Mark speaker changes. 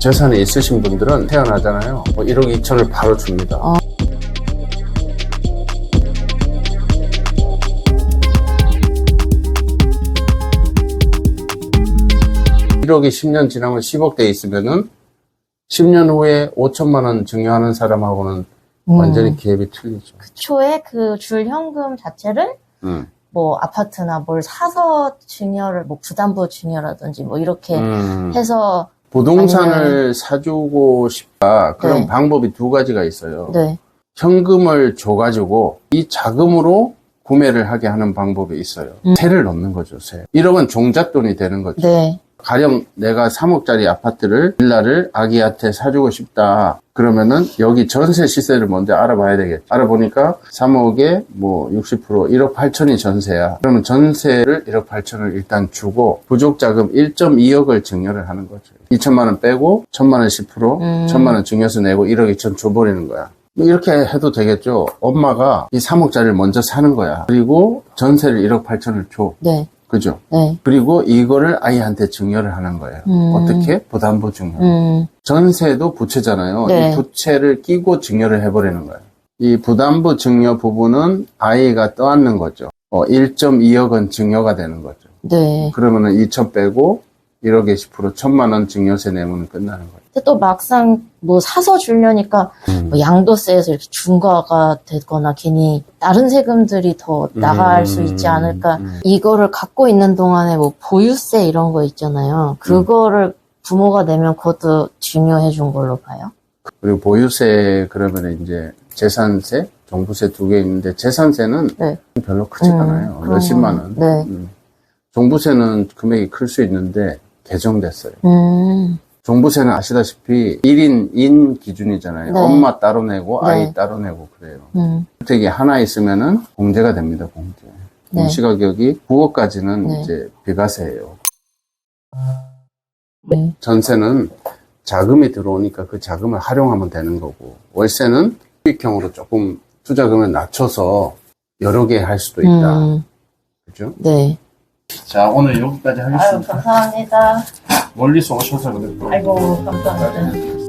Speaker 1: 재산이 있으신 분들은 태어나잖아요. 뭐 1억 2천을 바로 줍니다.
Speaker 2: 어.
Speaker 1: 일 1억이 10년 지나면 10억 돼 있으면은 10년 후에 5천만 원 증여하는 사람하고는
Speaker 2: 음.
Speaker 1: 완전히 갭이 틀리죠.
Speaker 2: 초에 그 줄 현금 자체를
Speaker 1: 음.
Speaker 2: 뭐 아파트나 뭘 사서 증여를 뭐 부담부 증여라든지 뭐 이렇게
Speaker 1: 음.
Speaker 2: 해서
Speaker 1: 부동산을 사주고 싶다. 그런
Speaker 2: 네.
Speaker 1: 방법이 두 가지가 있어요.
Speaker 2: 네.
Speaker 1: 현금을 줘가지고 이 자금으로 구매를 하게 하는 방법이 있어요.
Speaker 2: 음.
Speaker 1: 세를 넣는 거죠, 세. 1억은 종잣돈이 되는 거죠.
Speaker 2: 네.
Speaker 1: 가령 내가 3억짜리 아파트를, 빌라를 아기한테 사주고 싶다. 그러면은 여기 전세 시세를 먼저 알아봐야 되겠죠. 알아보니까 3억에 뭐 60% 1억 8천이 전세야. 그러면 전세를 1억 8천을 일단 주고 부족 자금 1.2억을 증여를 하는 거죠. 2천만 원 빼고 1천만 원 10%,
Speaker 2: 음.
Speaker 1: 1천만 원 증여세 내고 1억 2천 줘버리는 거야. 뭐 이렇게 해도 되겠죠. 엄마가 이 3억짜리를 먼저 사는 거야. 그리고 전세를 1억 8천을 줘.
Speaker 2: 네.
Speaker 1: 그죠?
Speaker 2: 네.
Speaker 1: 그리고 이거를 아이한테 증여를 하는 거예요.
Speaker 2: 음.
Speaker 1: 어떻게? 부담부 증여.
Speaker 2: 음.
Speaker 1: 전세도 부채잖아요.
Speaker 2: 네.
Speaker 1: 이 부채를 끼고 증여를 해버리는 거예요. 이 부담부 증여 부분은 아이가 떠안는 거죠. 어, 1.2억은 증여가 되는 거죠.
Speaker 2: 네.
Speaker 1: 그러면은 2천 빼고 1억에 10% 천만 원 증여세 내면 끝나는 거예요.
Speaker 2: 근데 또 막상 뭐 사서 주려니까 뭐 양도세에서 이렇게 중과가 되거나 괜히 다른 세금들이 더 나갈
Speaker 1: 음,
Speaker 2: 수 있지 않을까.
Speaker 1: 음.
Speaker 2: 이거를 갖고 있는 동안에 뭐 보유세 이런 거 있잖아요. 그거를 부모가 내면 그것도 중요해 준 걸로 봐요.
Speaker 1: 그리고 보유세 그러면 이제 재산세, 종부세 두 개 있는데 재산세는
Speaker 2: 네.
Speaker 1: 별로 크지
Speaker 2: 음,
Speaker 1: 않아요. 몇십만
Speaker 2: 거.
Speaker 1: 원.
Speaker 2: 네.
Speaker 1: 음. 종부세는 금액이 클 수 있는데 개정됐어요.
Speaker 2: 음.
Speaker 1: 종부세는 아시다시피 1인 인 기준이잖아요.
Speaker 2: 네.
Speaker 1: 엄마 따로 내고 아이
Speaker 2: 네.
Speaker 1: 따로 내고 그래요.
Speaker 2: 음.
Speaker 1: 주택이 하나 있으면은 공제가 됩니다. 공제.
Speaker 2: 네.
Speaker 1: 공시가격이 9억까지는
Speaker 2: 네.
Speaker 1: 이제 비과세예요.
Speaker 2: 네.
Speaker 1: 전세는 자금이 들어오니까 그 자금을 활용하면 되는 거고 월세는 수익형으로 조금 투자금을 낮춰서 여러 개 할 수도 있다.
Speaker 2: 음.
Speaker 1: 그죠?
Speaker 2: 네.
Speaker 1: 자 오늘 여기까지
Speaker 2: 아유, 감사합니다.
Speaker 1: 멀리서 오셔서 그래.
Speaker 2: 아이고, 감사합니다.